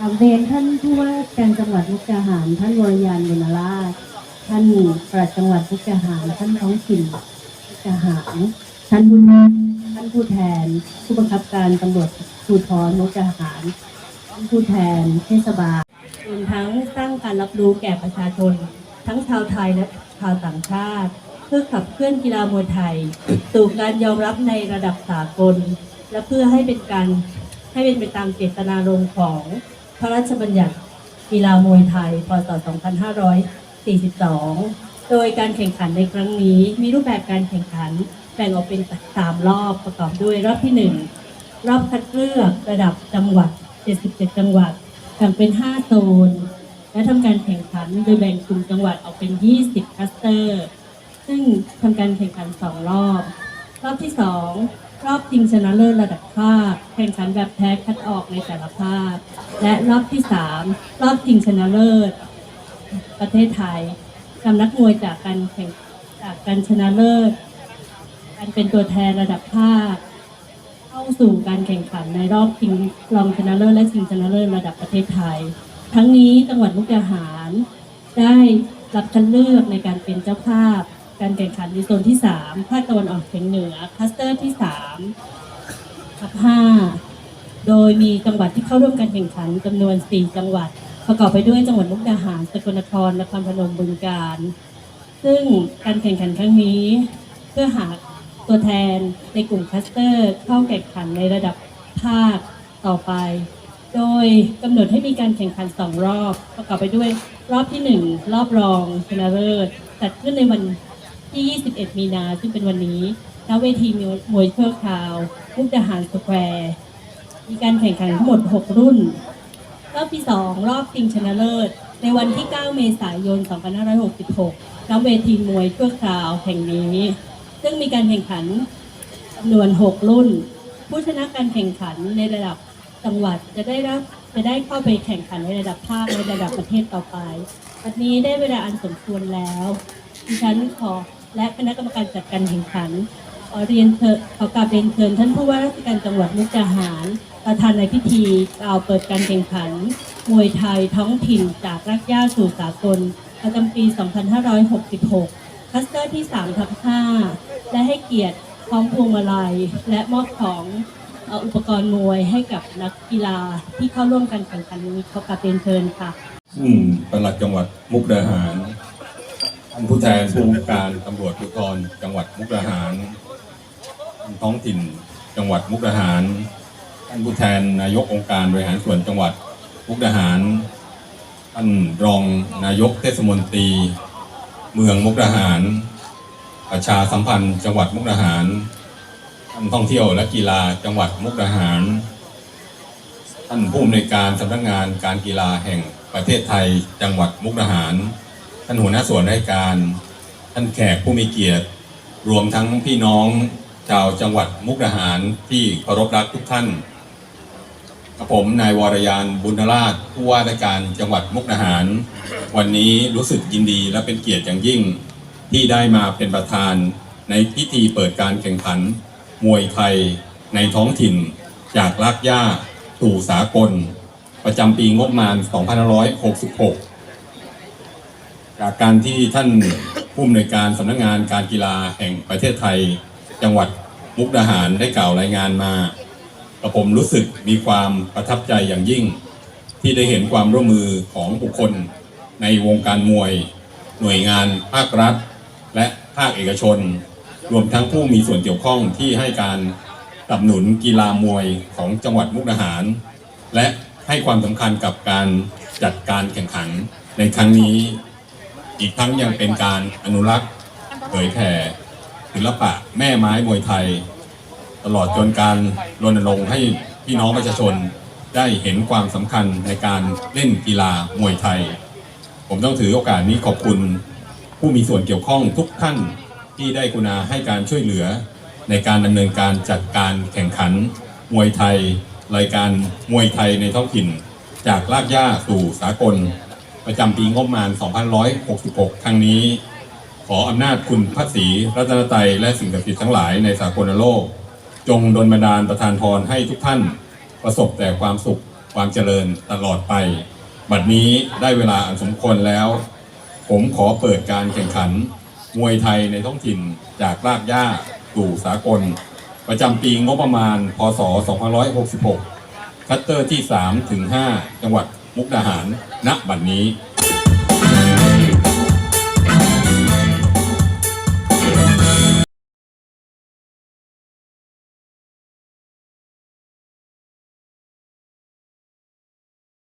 กราบเรียนท่านผู้ว่าการจังหวัดมุกดาหาร ท่านวรยานบุญราช ท่านปลัดจังหวัดมุกดาหาร ท่านท้องถิ่นมุกดาหาร ท่านผู้ท่านผู้แทน ผู้บังคับการตำรวจภูธรมุกดาหาร ท่านผู้แทนเทศบาลรวมทั้งสร้างการรับรู้แก่ประชาชน ทั้งชาวไทยและชาวต่างชาติ เพื่อขับเคลื่อนกีฬามวยไทยสู่การยอมรับในระดับสากล และเพื่อให้เป็นการให้เป็นไปตามเจตนารมณ์ของ พระราชบัญญัติกีฬามวยไทย พศ 2542 โดยการแข่งขันในครั้งนี้มีรูปแบบการแข่งขันแบ่งออกเป็นสามรอบประกอบด้วยรอบที่หนึ่งรอบคัดเลือกระดับจังหวัด 77 จังหวัดแบ่งเป็น 5 โซน และทำการแข่งขันโดยแบ่งกลุ่มจังหวัดออกเป็น 20 คลัสเตอร์ ซึ่งทำการแข่งขัน 2 รอบ รอบที่ 2 รอบชิงชนะเลิศระดับภาค แข่งขันแบบแพ้คัดออกในแต่ละภาค และรอบที่ 3 รอบชิงชนะเลิศ ประเทศไทยนำนักมวยจากการแข่งจากการชนะเลิศการเป็นตัวแทนระดับภาค เข้าสู่การแข่งขันในรอบชิงรองชนะเลิศและชิงชนะเลิศระดับประเทศไทย ทั้งนี้จังหวัดมุกดาหาร ได้รับคัดเลือกในการเป็นเจ้าภาพ การแข่งขันในโซนที่ 3 ภาคตะวันออกเฉียงเหนือคลัสเตอร์ที่3ทับ5โดยมีจังหวัดที่เข้าร่วมการแข่งขันจำนวน 4 จังหวัด ประกอบไปด้วยจังหวัดมุกดาหารสกลนครนครพนมบึงกาฬซึ่งการแข่งขันครั้งนี้ เพื่อหาตัวแทนในกลุ่มคลัสเตอร์ เข้าแข่งขันในระดับภาคต่อไป โดยกำหนดให้มีการแข่งขันสองรอบ ประกอบไปด้วยรอบที่หนึ่งรอบรองชนะเลิศจัดขึ้นในวัน ที่ 21 มีนาซึ่งเป็นวันนี้ณเวทีมวยชั่วคราวมุกดาหารสแควร์มีการแข่งขันทั้งหมด 6 รุ่น รอบที่ 2 รอบชิงชนะเลิศ ในวันที่ 9 เมษายน 2566ณเวทีมวยชั่วคราวแห่งนี้ ซึ่งมีการแข่งขันจำนวน 6 รุ่น ผู้ชนะการแข่งขันในระดับจังหวัดจะได้รับจะได้เข้าไปแข่งขันในระดับภาคในระดับประเทศต่อไป วันนี้ได้เวลาอันสมควรแล้วดิฉันขอ และคณะกรรมการจัดการแข่งขันขอเรียนเชิญขอกราบเรียนเชิญท่านผู้ว่าราชการจังหวัดมุกดาหาร ประธานในพิธีกล่าวเปิดการแข่งขัน มวยไทยท้องถิ่นจากรากหญ้าสู่สากลประจำปี 2566 คัสเตอร์ที่3ทับ5และให้เกียรติพร้อมพวงมาลัย และมอบของอุปกรณ์มวยให้กับนักกีฬาที่เข้าร่วมการแข่งขันนี้ขอกราบเรียนเชิญค่ะซึ่งปลัดจังหวัดมุกดาหารานผู้แทนผู้การตำรวจภูธรจังหวัดมุกดาหาร ท้องถิ่นจังหวัดมุกดาหาร ท่านผู้แทนนายกองค์การบริหารส่วนจังหวัดมุกดาหาร ท่านรองนายกเทศมนตรี เมืองมุกดาหาร ประชาสัมพันธ์จังหวัดมุกดาหาร ท่านท่องเที่ยวและกีฬาจังหวัดมุกดาหาร ท่านผู้อำนวยการสำนักงานการกีฬาแห่งประเทศไทยจังหวัดมุกดาหาร ท่านหัวหน้าส่วนราชการ ท่านแขกผู้มีเกียรติ รวมทั้งพี่น้องชาวจังหวัดมุกดาหารที่เคารพรักทุกท่านกับผมนายวรยานบุญราชผู้ว่าราชการจังหวัดมุกดาหาร วันนี้รู้สึกยินดีและเป็นเกียรติอย่างยิ่ง ที่ได้มาเป็นประธานในพิธีเปิดการแข่งขัน มวยไทยในท้องถิ่น จากลากย่าสู่สากล ประจำปีงบประมาณ 2566 จากการที่ท่านผู้อำนวยการสำนักงานการกีฬาแห่งประเทศไทย จังหวัดมุกดาหารได้กล่าวรายงานมากับผมรู้สึกมีความประทับใจอย่างยิ่ง ที่ได้เห็นความร่วมมือของบุคคลในวงการมวย หน่วยงานภาครัฐ และภาคเอกชน รวมทั้งผู้มีส่วนเกี่ยวข้องที่ให้การสนับสนุนกีฬามวยของจังหวัดมุกดาหาร และให้ความสำคัญกับการจัดการแข่งขันในครั้งนี้ อีกทั้งยังเป็นการอนุรักษ์เผยแผ่ศิลปะแม่ไม้มวยไทย ตลอดจนการรณรงค์ให้พี่น้องประชาชนได้เห็นความสำคัญในการเล่นกีฬามวยไทย ผมต้องถือโอกาสนี้ขอบคุณ ผู้มีส่วนเกี่ยวข้องทุกท่านที่ได้กุณาให้การช่วยเหลือ ในการดำเนินการจัดการแข่งขัน มวยไทย รายการมวยไทยในท้องถิ่น จากลากย่าสู่สากล ประจำปีงบประมาณ2566 ครั้งนี้ ขออำนาจคุณพระศรีรัตนตรัยและสิ่งศักดิ์สิทธิ์ทั้งหลายในสากลโลก จงดลบันดาลประทานพรให้ทุกท่านประสบแต่ความสุขความเจริญตลอดไป บัดนี้ได้เวลาอันสมควรแล้ว ผมขอเปิดการแข่งขัน มวยไทยในท้องถิ่นจากรากหญ้าสู่สากล ประจำปีงบประมาณ พศ 2566 คัตเตอร์ที่ 3 ถึง 5 จังหวัด มุกดาหารณบัดนี้